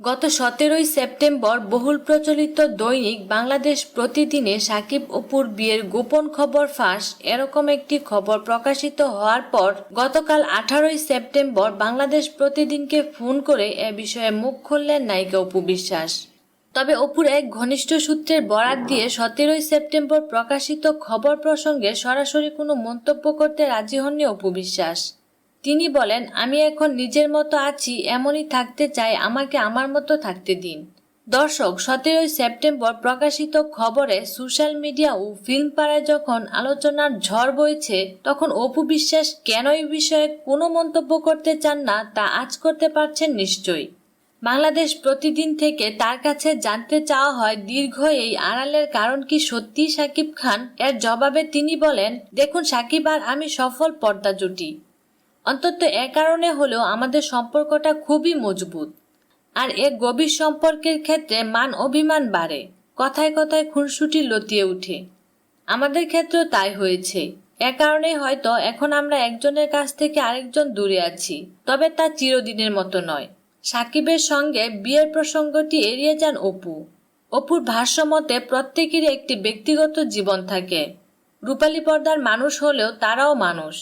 গত সতেরোই সেপ্টেম্বর বহুল প্রচলিত দৈনিক বাংলাদেশ প্রতিদিনে সাকিব অপুর বিয়ের গোপন খবর ফাঁস, এরকম একটি খবর প্রকাশিত হওয়ার পর গতকাল আঠারোই সেপ্টেম্বর বাংলাদেশ প্রতিদিনকে ফোন করে এ বিষয়ে মুখ খুললেন নায়িকা অপু বিশ্বাস। তবে অপুর এক ঘনিষ্ঠ সূত্রের বরাত দিয়ে সতেরোই সেপ্টেম্বর প্রকাশিত খবর প্রসঙ্গে সরাসরি কোনো মন্তব্য করতে রাজি হননি অপু বিশ্বাস। তিনি বলেন, আমি এখন নিজের মতো আছি, এমনই থাকতে চাই, আমাকে আমার মতো থাকতে দিন। দর্শক, সতেরোই সেপ্টেম্বর প্রকাশিত খবরে সোশ্যাল মিডিয়া ও ফিল্ম পাড়ায় যখন আলোচনার ঝড় বইছে, তখন অপু বিশ্বাস, কেন এই বিষয়ে কোনো মন্তব্য করতে চান না, তা আজ করতে পারছেন নিশ্চয়ই। বাংলাদেশ প্রতিদিন থেকে তার কাছে জানতে চাওয়া হয়, দীর্ঘ এই আড়ালের কারণ কি সত্যি সাকিব খান? এর জবাবে তিনি বলেন, দেখুন সাকিব আর আমি সফল পর্দা জুটি। অন্তত এ কারণে হলেও আমাদের সম্পর্কটা খুবই মজবুত। আর এ গভীর সম্পর্কের ক্ষেত্রে মান অভিমান বাড়ে। কথায় কথায় খুনসুটি লতিয়ে উঠে আমাদের ক্ষেত্রেও তাই হয়েছে। এ কারণে হয়তো এখন আমরা একজনের কাছ থেকে আরেকজন দূরে আছি, তবে তা চিরদিনের মতো নয়। সাকিবের সঙ্গে বিয়ের প্রসঙ্গটি এড়িয়ে যান অপু। অপুর ভাষ্যমতে প্রত্যেকেরই একটি ব্যক্তিগত জীবন থাকে। রূপালী পর্দার মানুষ হলেও তারাও মানুষ।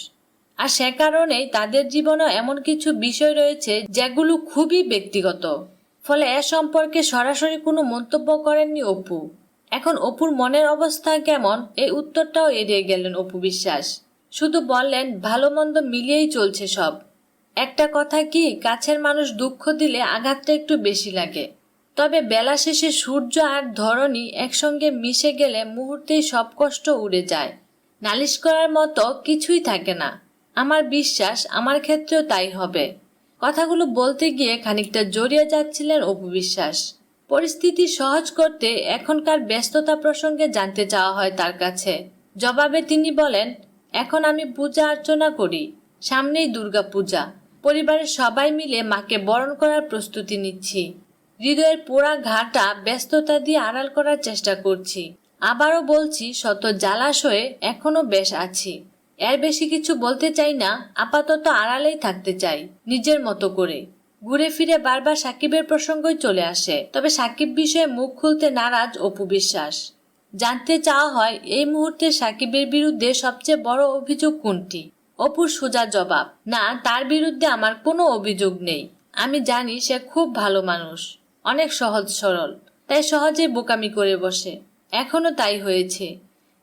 আর সে কারণেই তাদের জীবনেও এমন কিছু বিষয় রয়েছে যেগুলো খুবই ব্যক্তিগত। ফলে এ সম্পর্কে সরাসরি কোনো মন্তব্য করেননি অপু। এখন অপুর মনের অবস্থা কেমন, এই উত্তরটাও এড়িয়ে গেলেন অপু বিশ্বাস। শুধু বললেন, ভালো মন্দ মিলিয়েই চলছে সব। একটা কথা কি, কাছের মানুষ দুঃখ দিলে আঘাতটা একটু বেশি লাগে। তবে বেলা শেষে সূর্য আর ধরনী একসঙ্গে মিশে গেলে মুহূর্তেই সব কষ্ট উড়ে যায়। নালিশ করার মতো কিছুই থাকে না। আমার বিশ্বাস আমার ক্ষেত্রেও তাই হবে। কথাগুলো বলতে গিয়ে খানিকটা জড়িয়ে যাচ্ছিলেন অপু বিশ্বাস। পরিস্থিতি সহজ করতে এখনকার ব্যস্ততা প্রসঙ্গে জানতে চাওয়া হয় তার কাছে। জবাবে তিনি বলেন, এখন আমি পূজা অর্চনা করি, সামনেই দুর্গা পূজা পরিবারের সবাই মিলে মাকে বরণ করার প্রস্তুতি নিচ্ছি। হৃদয়ের পোড়া ঘাটা ব্যস্ততা দিয়ে আড়াল করার চেষ্টা করছি। আবারও বলছি, শত জালাশয়ে এখনও বেশ আছি। এর বেশি কিছু বলতে চাই না, আপাতত আড়ালেই থাকতে চাই, নিজের মতো করে। ঘুরে ফিরে বারবার সাকিবের প্রসঙ্গই চলে আসে, তবে সাকিব বিষয়ে মুখ খুলতে নারাজ অপু বিশ্বাস। জানতে চাওয়া হয়, এই মুহূর্তে সাকিবের বিরুদ্ধে সবচেয়ে বড় অভিযোগ কোনটি? অপুর সোজা জবাব, না, তার বিরুদ্ধে আমার কোনো অভিযোগ নেই। আমি জানি সে খুব ভালো মানুষ, অনেক সহজ সরল, তাই সহজে বোকামি করে বসে। এখনও তাই হয়েছে।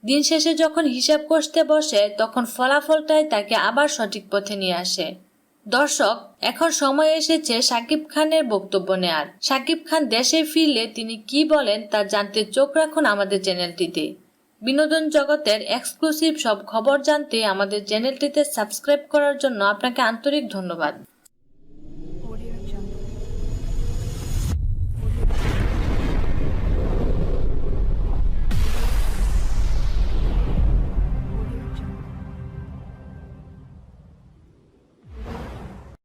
দিন শেষে যখন হিসাব কষতে বসে, তখন ফলাফলটাই তাকে আবার সঠিক পথে নিয়ে আসে। দর্শক, এখন সময় এসেছে সাকিব খানের বক্তব্য নেয়ার। সাকিব খান দেশে ফিরলে তিনি কি বলেন তা জানতে চোখ রাখুন আমাদের চ্যানেলটিতে। বিনোদন জগতের এক্সক্লুসিভ সব খবর জানতে আমাদের চ্যানেলটিতে সাবস্ক্রাইব করার জন্য আপনাকে আন্তরিক ধন্যবাদ।